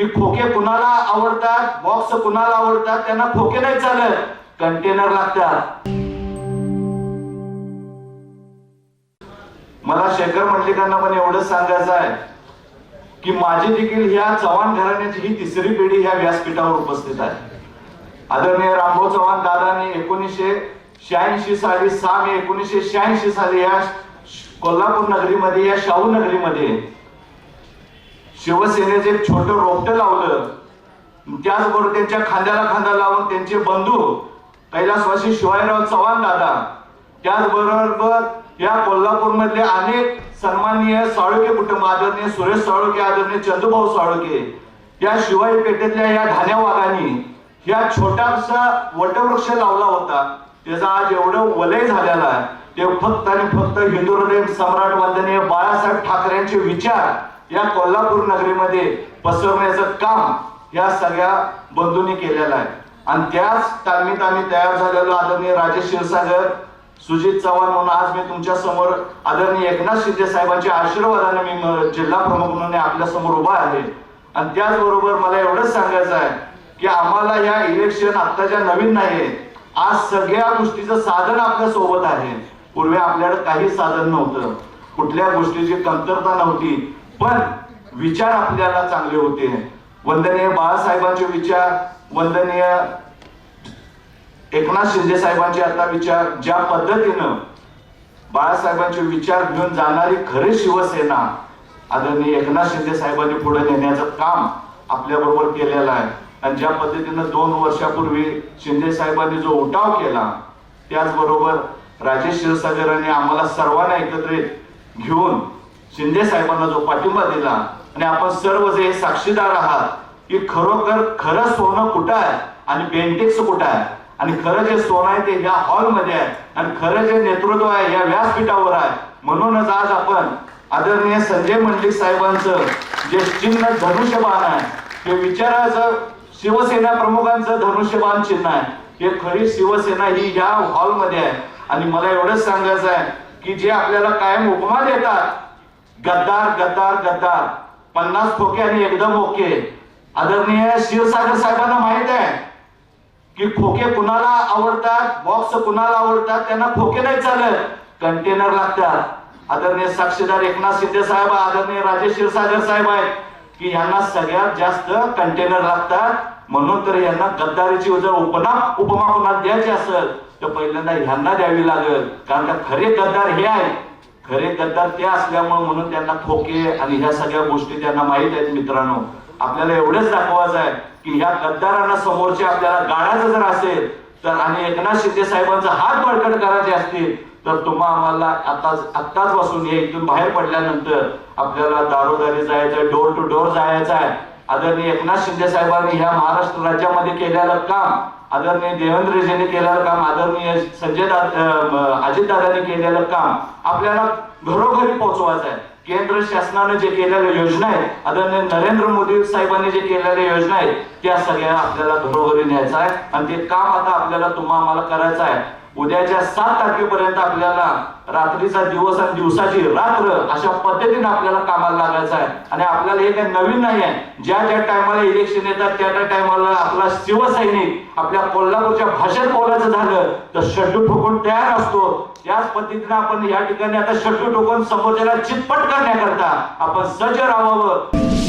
की खोके कुणाला आवडतात बॉक्स कुणाला आवडतात त्यांना खोके नाही चालत कंटेनर लागतात. मला शेखर मंडलिकांना पण एवढंच सांगायचं आहे की माझी देखील ह्या चव्हाण घराण्याची ही तिसरी पिढी ह्या व्यासपीठावर उपस्थित आहे. आदरणीय रामभाऊ चव्हाण दादांनी एकोणीसशे शहाऐंशी साली सहा मे एकोणीसशे शहाऐंशी साली या कोल्हापूर नगरीमध्ये या शाहू नगरीमध्ये शिवसेनेचे एक छोटं रोपटं लावलं. त्याचबरोबर त्यांच्या खांद्याला खांदा लावून त्यांचे बंधू कैलासवासी शिवाजीराव चव्हाण दादा त्याचबरोबर या कोल्हापूर मधले अनेक सन्माननीय साळुके कुटुंब आदरणीय सुरेश साळुके आदरणीय चंदूभाऊ साळुके या शिवाई पेठेतल्या या ढाण्या वाघांनी छोटासा वटवृक्ष लावला होता. त्याचा आज एवढं वलय झालेला आहे. ते फक्त आणि फक्त हिंदू सम्राट वंदनीय बाळासाहेब ठाकरेंचे विचार या कोल्हापूर नगरीमध्ये पसरवण्याचं काम या सगळ्या बंधूंनी केलेलं आहे. आणि त्याच तालमीत आम्ही तयार झालेलो आदरणीय राजेश क्षीरसागर सुजित चव्हाण म्हणून आज मी तुमच्यासमोर आदरणीय एकनाथ शिंदे साहेबांच्या आशीर्वादाने मी जिल्हा प्रमुख म्हणून आपल्यासमोर उभा आहे. आणि त्याचबरोबर मला एवढंच सांगायचं आहे की आम्हाला या इलेक्शन आत्ताच्या नवीन नाही आज सगळ्या गोष्टीचं साधन आपल्यासोबत आहे. पूर्वी आपल्याकडे काही साधन नव्हतं. कुठल्या गोष्टीची कमतरता नव्हती. पण विचार आपल्याला चांगले होते. वंदनीय बाळासाहेबांचे विचार वंदनीय एकनाथ शिंदे साहेबांचे आता विचार ज्या पद्धतीनं बाळासाहेबांचे विचार घेऊन जाणारी खरी शिवसेना आदरणीय एकनाथ शिंदे साहेबांनी पुढे नेण्याचं काम आपल्या बरोबर केलेलं आहे. आणि ज्या पद्धतीनं दोन वर्षापूर्वी शिंदे साहेबांनी जो उठाव केला त्याचबरोबर राजेश क्षीरसागरांनी आम्हाला सर्वांना एकत्रित घेऊन शिंदे साहेबांना जो पाठिंबा दिला आणि आपण सर्व जे साक्षीदार आहात की खरोखर खरं सोनं कुठं आहे आणि बेंटेक्स कुठं आहे? आणि खरं जे सोनं आहे ते या हॉलमध्ये आहे आणि खरं जे नेतृत्व आहे या व्यासपीठावर आहे. म्हणूनच आज आपण आदरणीय संजय मंडलिक साहेबांचं जे चिन्ह धनुष्यबाण आहे ते विचाराचं शिवसेना प्रमुखांचं धनुष्यबाण चिन्ह आहे. हे खरी शिवसेना ही या हॉलमध्ये आहे. आणि मला एवढंच सांगायचं आहे की जे आपल्याला कायम उपमा देतात गद्दार गद्दार गद्दार. पन्नास खोके आणि एकदम ओके. आदरणीय शिवसागर साहेबांना माहीत आहे की खोके कुणाला आवडतात बॉक्स कुणाला आवडतात त्यांना खोके नाही चालत. कंटेनर लागतात. आदरणीय साक्षीदार एकनाथ शिंदे साहेब आदरणीय राजेश क्षीरसागर साहेब आहेत की यांना सगळ्यात जास्त कंटेनर लागतात. म्हणून तर यांना गद्दारीची जर उपना उपमा कुणाला द्यायची असेल तर पहिल्यांदा ह्यांना द्यावी लागेल. कारण का खरे गद्दार हे आहेत. खरे गद्दार ते असल्यामुळे म्हणून त्यांना खोके आणि ह्या सगळ्या गोष्टी त्यांना माहीत आहेत मित्रांनो. आपल्याला एवढंच दाखवायचं आहे की ह्या गद्दारांना समोरचे आपल्याला गाडायचं जर असेल तर आणि एकनाथ शिंदे साहेबांचा हात बळकट करायचे असतील तर तुम्हा आम्हाला आताच आत्ताच बसून हे इथून बाहेर पडल्यानंतर आपल्याला दारोदारी जायचं आहे डोर टू डोर जायचं आहे. आदरणीय एकनाथ शिंदे साहेबांनी ह्या महाराष्ट्र राज्यामध्ये केलेलं काम आदरणीय देवेंद्रजींनी केलेलं काम आदरणीय संजय अजित दादांनी केलेलं काम आपल्याला घरोघरी पोहोचवायचं आहे. केंद्र शासनाने जे केलेल्या योजना आहेत आदरणीय नरेंद्र मोदी साहेबांनी जे केलेल्या योजना आहेत त्या सगळ्या आपल्याला घरोघरी न्यायचं आहे. आणि ते काम आता आपल्याला तुम्हा आम्हाला करायचं आहे. उद्याच्या सात तारखेपर्यंत आपल्याला रात्रीचा दिवस आणि दिवसाची रात्र अशा पद्धतीने आपल्याला कामाला लागायचं आहे. आणि आपल्याला हे काही नवीन नाही आहे. ज्या ज्या टायमाला इलेक्शन येतात त्या त्या टायमाला आपला शिवसैनिक आपल्या कोल्हापूरच्या भाषेत बोलायचं झालं तर शड्डू ठोकून तयार असतो. त्याच पद्धतीने आपण या ठिकाणी आता शड्डू ठोकून समोरच्याला चितपट करण्याकरता आपण सज्ज राहावं.